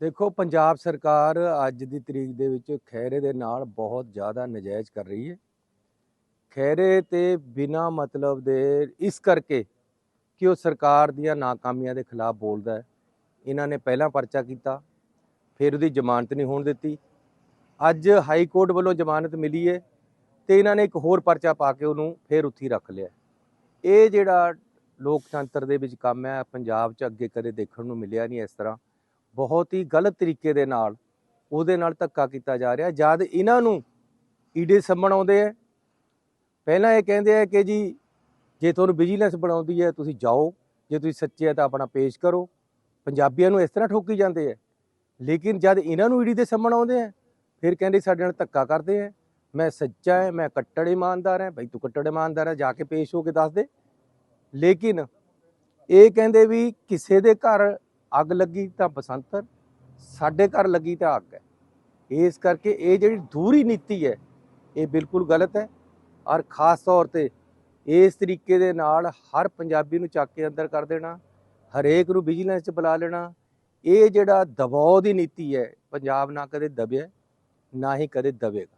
ਦੇਖੋ, ਪੰਜਾਬ ਸਰਕਾਰ ਅੱਜ ਦੀ ਤਰੀਕ ਦੇ ਵਿੱਚ ਖੈਰੇ ਦੇ ਨਾਲ ਬਹੁਤ ਜ਼ਿਆਦਾ ਨਜਾਇਜ਼ ਕਰ ਰਹੀ ਹੈ। ਖੈਰੇ ਤੇ ਬਿਨਾ ਮਤਲਬ ਦੇ ਇਸ ਕਰਕੇ ਕਿ ਉਹ ਸਰਕਾਰ ਦੀਆਂ ਨਾਕਾਮੀਆਂ ਦੇ ਖਿਲਾਫ ਬੋਲਦਾ ਹੈ। ਇਹਨਾਂ ਨੇ ਪਹਿਲਾਂ ਪਰਚਾ ਕੀਤਾ, ਫਿਰ ਉਹਦੀ ਜ਼ਮਾਨਤ ਨਹੀਂ ਹੋਣ ਦਿੱਤੀ। ਅੱਜ ਹਾਈ ਕੋਰਟ ਵੱਲੋਂ ਜ਼ਮਾਨਤ ਮਿਲੀ ਹੈ ਤੇ ਇਹਨਾਂ ਨੇ ਇੱਕ ਹੋਰ ਪਰਚਾ ਪਾ ਕੇ ਉਹਨੂੰ ਫਿਰ ਉੱਥੇ ਹੀ ਰੱਖ ਲਿਆ। ਇਹ ਜਿਹੜਾ ਲੋਕਤੰਤਰ ਦੇ ਵਿੱਚ ਕੰਮ ਹੈ, ਪੰਜਾਬ 'ਚ ਅੱਗੇ ਕਦੇ ਦੇਖਣ ਨੂੰ ਮਿਲਿਆ ਨਹੀਂ ਇਸ ਤਰ੍ਹਾਂ। ਬਹੁਤ ਹੀ ਗਲਤ ਤਰੀਕੇ ਦੇ ਨਾਲ ਉਹਦੇ ਨਾਲ ਧੱਕਾ ਕੀਤਾ ਜਾ ਰਿਹਾ। ਜਦ ਇਹਨਾਂ ਨੂੰ ਈਡੀ ਸੰਮਣ ਆਉਂਦੇ ਆ, ਪਹਿਲਾਂ ਇਹ ਕਹਿੰਦੇ ਆ ਕਿ ਜੀ, ਜੇ ਤੁਹਾਨੂੰ ਵਿਜੀਲੈਂਸ ਬਣਾਉਂਦੀ ਹੈ, ਤੁਸੀਂ ਜਾਓ। ਜੇ ਤੁਸੀਂ ਸੱਚੇ ਆ ਤਾਂ ਆਪਣਾ ਪੇਸ਼ ਕਰੋ। ਪੰਜਾਬੀਆਂ ਨੂੰ ਇਸ ਤਰ੍ਹਾਂ ਠੋਕੀ ਜਾਂਦੇ ਆ। ਲੇਕਿਨ ਜਦ ਇਹਨਾਂ ਨੂੰ ਈਡੀ ਦੇ ਸੰਮਣ ਆਉਂਦੇ ਆ, ਫਿਰ ਕਹਿੰਦੇ ਸਾਡੇ ਨਾਲ ਧੱਕਾ ਕਰਦੇ ਆ। ਮੈਂ ਸੱਚਾ ਹੈ ਮੈਂ ਕੱਟੜ ਇਮਾਨਦਾਰ ਹੈ ਭਾਈ ਤੂੰ ਕੱਟੜ ਇਮਾਨਦਾਰ ਹੈ ਜਾ ਕੇ ਪੇਸ਼ ਹੋ ਕੇ ਦੱਸ ਦੇ। ਲੇਕਿਨ ਇਹ ਕਹਿੰਦੇ ਵੀ ਕਿਸੇ ਦੇ ਘਰ ਅੱਗ ਲੱਗੀ ਤਾਂ ਬਸੰਤਰ, ਸਾਡੇ ਘਰ ਲੱਗੀ ਤਾਂ ਅੱਗ ਹੈ। ਇਸ ਕਰਕੇ ਇਹ ਜਿਹੜੀ ਦੂਰੀ ਨੀਤੀ ਹੈ, ਇਹ ਬਿਲਕੁਲ ਗਲਤ ਹੈ ਔਰ ਖਾਸ ਤੌਰ ਤੇ ਇਸ ਤਰੀਕੇ ਦੇ ਨਾਲ ਹਰ ਪੰਜਾਬੀ ਨੂੰ ਚੱਕ ਕੇ ਅੰਦਰ ਕਰ ਦੇਣਾ, ਹਰੇਕ ਨੂੰ ਵਿਜੀਲੈਂਸ 'ਚ ਬੁਲਾ ਲੈਣਾ, ਇਹ ਜਿਹੜਾ ਦਬਾਅ ਦੀ ਨੀਤੀ ਹੈ, ਪੰਜਾਬ ਨਾ ਕਦੇ ਦਬਿਆ, ਨਾ ਹੀ ਕਦੇ ਦਬੇਗਾ